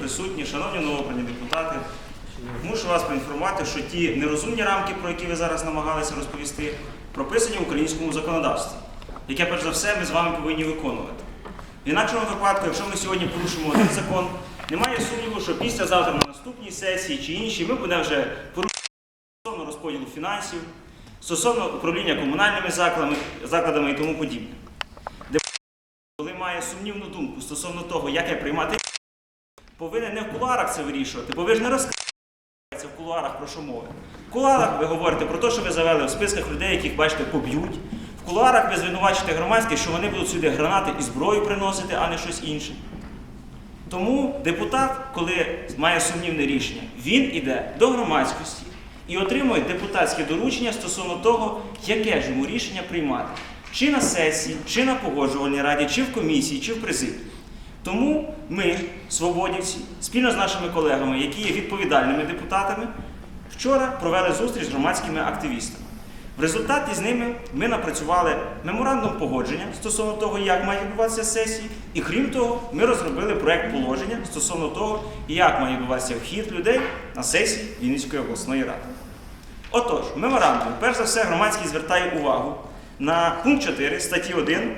присутні, шановні новообрані депутати, мушу вас поінформувати, що ті нерозумні рамки, про які ви зараз намагалися розповісти, прописані в українському законодавстві, яке, перш за все, ми з вами повинні виконувати. В інакшому випадку, якщо ми сьогодні порушимо один закон, немає сумніву, що післязавтра на наступній сесії чи іншій ми будемо вже порушувати стосовно розподілу фінансів, стосовно управління комунальними закладами, закладами і тому подібне. Коли має сумнівну думку стосовно того, як я приймати, повинен не в кулуарах це вирішувати, бо ви ж не розказуєте в кулуарах про що мови. В кулуарах ви говорите про те, що ви завели в списках людей, яких бачите, поб'ють. В кулуарах ви звинувачуєте громадськість, що вони будуть сюди гранати і зброю приносити, а не щось інше. Тому депутат, коли має сумнівне рішення, він іде до громадськості і отримує депутатське доручення стосовно того, яке ж йому рішення приймати. Чи на сесії, чи на погоджувальній раді, чи в комісії, чи в президії. Тому ми, свободівці, спільно з нашими колегами, які є відповідальними депутатами, вчора провели зустріч з громадськими активістами. В результаті з ними ми напрацювали меморандум погодження стосовно того, як має відбуватися сесії, і крім того, ми розробили проект положення стосовно того, як має відбуватися вхід людей на сесії Вінницької обласної ради. Отож, в меморандумі, перш за все, громадськість звертає увагу на пункт 4 статті 1 е,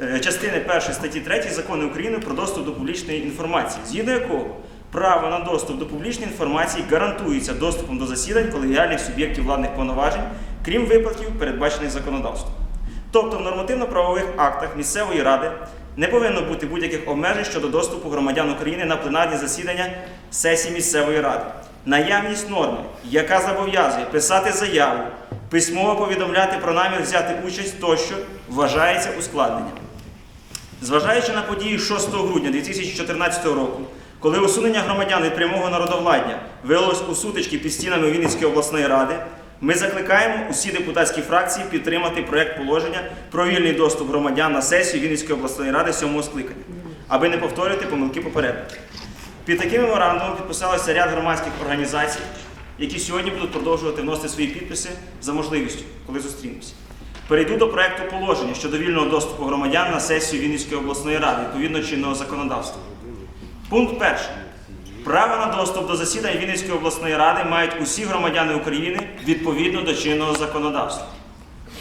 частини 1 статті 3 Закону України про доступ до публічної інформації, згідно якого право на доступ до публічної інформації гарантується доступом до засідань колегіальних суб'єктів владних повноважень, крім випадків, передбачених законодавством. Тобто в нормативно-правових актах місцевої ради не повинно бути будь-яких обмежень щодо доступу громадян України на пленарні засідання сесії місцевої ради. Наявність норми, яка зобов'язує писати заяву, письмово повідомляти про намір взяти участь тощо, вважається ускладненням. Зважаючи на події 6 грудня 2014 року, коли усунення громадян від прямого народовладдя вилилось у сутички під стінами Вінницької обласної ради, ми закликаємо усі депутатські фракції підтримати проект положення про вільний доступ громадян на сесію Вінницької обласної ради 7 скликання, аби не повторювати помилки попередників. Під таким меморандумом підписалося ряд громадських організацій, які сьогодні будуть продовжувати вносити свої підписи за можливістю, коли зустрінемося. Перейду до проекту положення щодо вільного доступу громадян на сесію Вінницької обласної ради відповідно чинного законодавства. Пункт перший. Право на доступ до засідань Вінницької обласної ради мають усі громадяни України відповідно до чинного законодавства.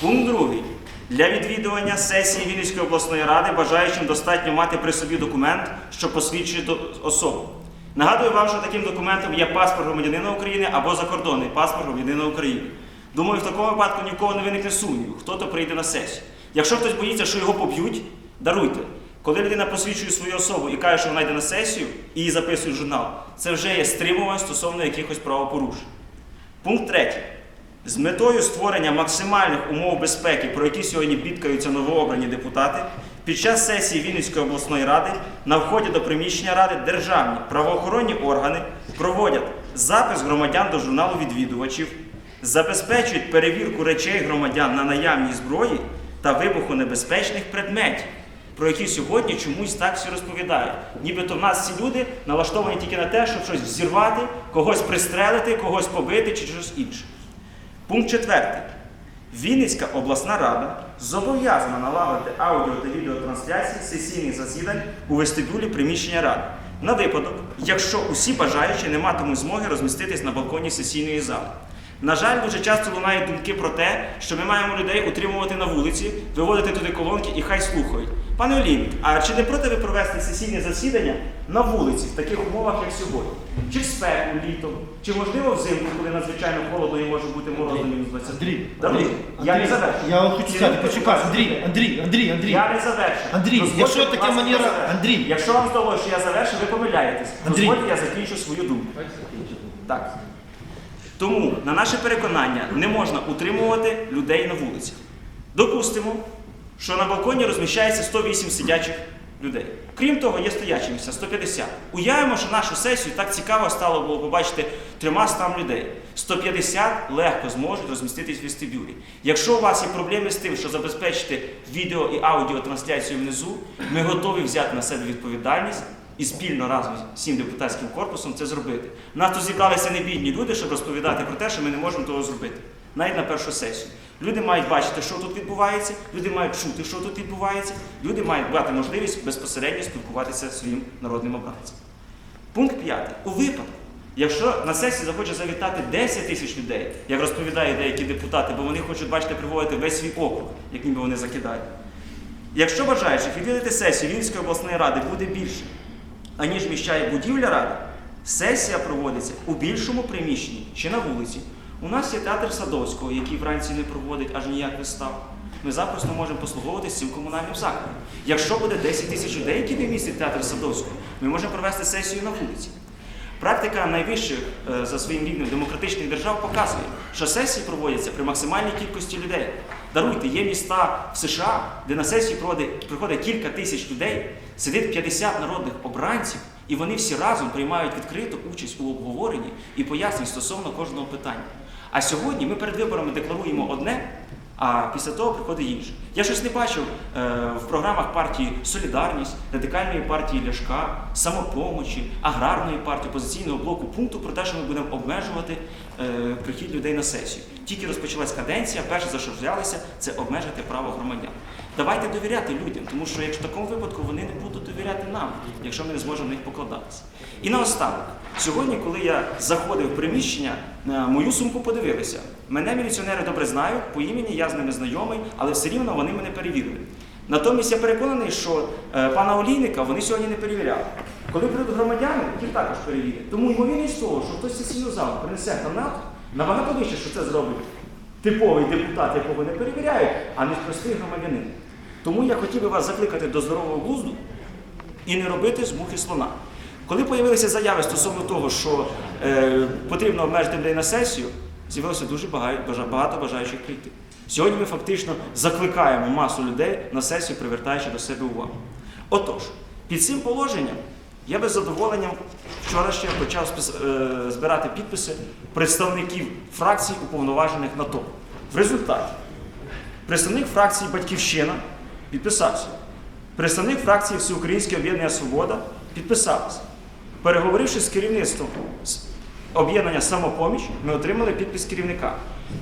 Пункт другий. Для відвідування сесії Вінницької обласної ради бажаючим достатньо мати при собі документ, що посвідчує особу. Нагадую вам, що таким документом є паспорт громадянина України або закордонний паспорт громадянина України. Думаю, в такому випадку ні в кого не виникне сумніву, хто то прийде на сесію. Якщо хтось боїться, що його поб'ють, даруйте. Коли людина посвідчує свою особу і каже, що вона йде на сесію і її записує в журнал, це вже є стримування стосовно якихось правопорушень. Пункт третій. З метою створення максимальних умов безпеки, про які сьогодні бідкаються новообрані депутати, під час сесії Вінницької обласної ради на вході до приміщення ради державні правоохоронні органи проводять запис громадян до журналу відвідувачів, забезпечують перевірку речей громадян на наявність зброї та вибухонебезпечних предметів, про які сьогодні чомусь так всі розповідають. Нібито в нас ці люди налаштовані тільки на те, щоб щось взірвати, когось пристрелити, когось побити чи щось інше. Пункт четвертий. Вінницька обласна рада зобов'язана налагодити аудіо та відеотрансляції сесійних засідань у вестибюлі приміщення ради на випадок, якщо усі бажаючі не матимуть змоги розміститись на балконі сесійної зали. На жаль, дуже часто лунають думки про те, що ми маємо людей утримувати на вулиці, виводити туди колонки і хай слухають. Пане Олійник, а чи не проти ви провести сесійне засідання на вулиці в таких умовах, як сьогодні? Чи в спеку літом, чи можливо взимку, коли надзвичайно холодно і може бути морозно мінус 20? Андрій. Андрій, я не завершу. Я вам хочу сказати, почекай, Андрій, Андрій, Андрій, Андрій. Я не завершу. Андрій, Дозвольте, якщо будь така ласка, манера- завершу. Андрій. Якщо вам здалося, що я завершу, ви помиляєтесь. Андрій. Дозвольте, я закінчу свою думку. Так. Тому, на наше переконання, не можна утримувати людей на вулицях. Допустимо, що на балконі розміщається 108 сидячих людей. Крім того, є стоячі місця 150. Уявимо, що нашу сесію так цікаво стало було побачити трьома стам людей. 150 легко зможуть розміститись в вестибюлі. Якщо у вас є проблеми з тим, що забезпечити відео і аудіотрансляцію внизу, ми готові взяти на себе відповідальність і спільно разом з всім депутатським корпусом це зробити. Нас тут зібралися не бідні люди, щоб розповідати про те, що ми не можемо того зробити. Навіть на першу сесію. Люди мають бачити, що тут відбувається, люди мають чути, що тут відбувається, люди мають мати можливість безпосередньо спілкуватися зі своїм народним обранцем. Пункт 5. У випадку, якщо на сесії захоче завітати 10 тисяч людей, як розповідають деякі депутати, бо вони хочуть бачити приводити весь свій округ, як ніби вони закидають. Якщо бажаючих відвідати сесію Вінницької обласної ради буде більше, аніж вміщає будівля ради, сесія проводиться у більшому приміщенні чи на вулиці. У нас є театр Садовського, який вранці не проводить аж ніяк вистав. Ми запросто можемо послуговуватися цим комунальним закладом. Якщо буде 10 тисяч людей, які не містять театр Садовського, ми можемо провести сесію на вулиці. Практика найвищих е, за своїм рівнем демократичних держав показує, що сесії проводяться при максимальній кількості людей. Даруйте, є міста в США, де на сесії приходить, кілька тисяч людей, сидить 50 народних обранців, і вони всі разом приймають відкриту участь у обговоренні і пояснень стосовно кожного питання. А сьогодні ми перед виборами декларуємо одне, а після того приходить інше. Я щось не бачив е, в програмах партії Солідарність, радикальної партії Ляшка, самопомочі, аграрної партії, опозиційного блоку пункту про те, що ми будемо обмежувати е, прихід людей на сесію. Тільки розпочалась каденція, перше за що взялися, це обмежити право громадян. Давайте довіряти людям, тому що якщо в такому випадку вони не будуть довіряти нам, якщо ми не зможемо на них покладатися. І наостанок, сьогодні, коли я заходив в приміщення, на мою сумку подивилися. Мене міліціонери добре знають, по імені я з ними знайомий, але все рівно вони мене перевірили. Натомість я переконаний, що е, пана Олійника вони сьогодні не перевіряли. Коли прийдуть громадяни, їх також перевірять. Тому ймовірність того, що хтось сесійну залу принесе гранату, набагато вище, що це зробить типовий депутат, якого не перевіряють, а не простий громадянин. Тому я хотів би вас закликати до здорового глузду і не робити з мухи слона. Коли з'явилися заяви стосовно того, що е, потрібно обмежити людей на сесію, з'явилося дуже багато, багато бажаючих прийти. Сьогодні ми фактично закликаємо масу людей на сесію, привертаючи до себе увагу. Отож, під цим положенням я би з задоволенням вчора ще почав е, збирати підписи представників фракцій, уповноважених на то. В результаті представник фракції Батьківщина підписався. Представник фракції Всеукраїнське об'єднання Свобода підписався. Переговоривши з керівництвом об'єднання самопоміч, ми отримали підпис керівника.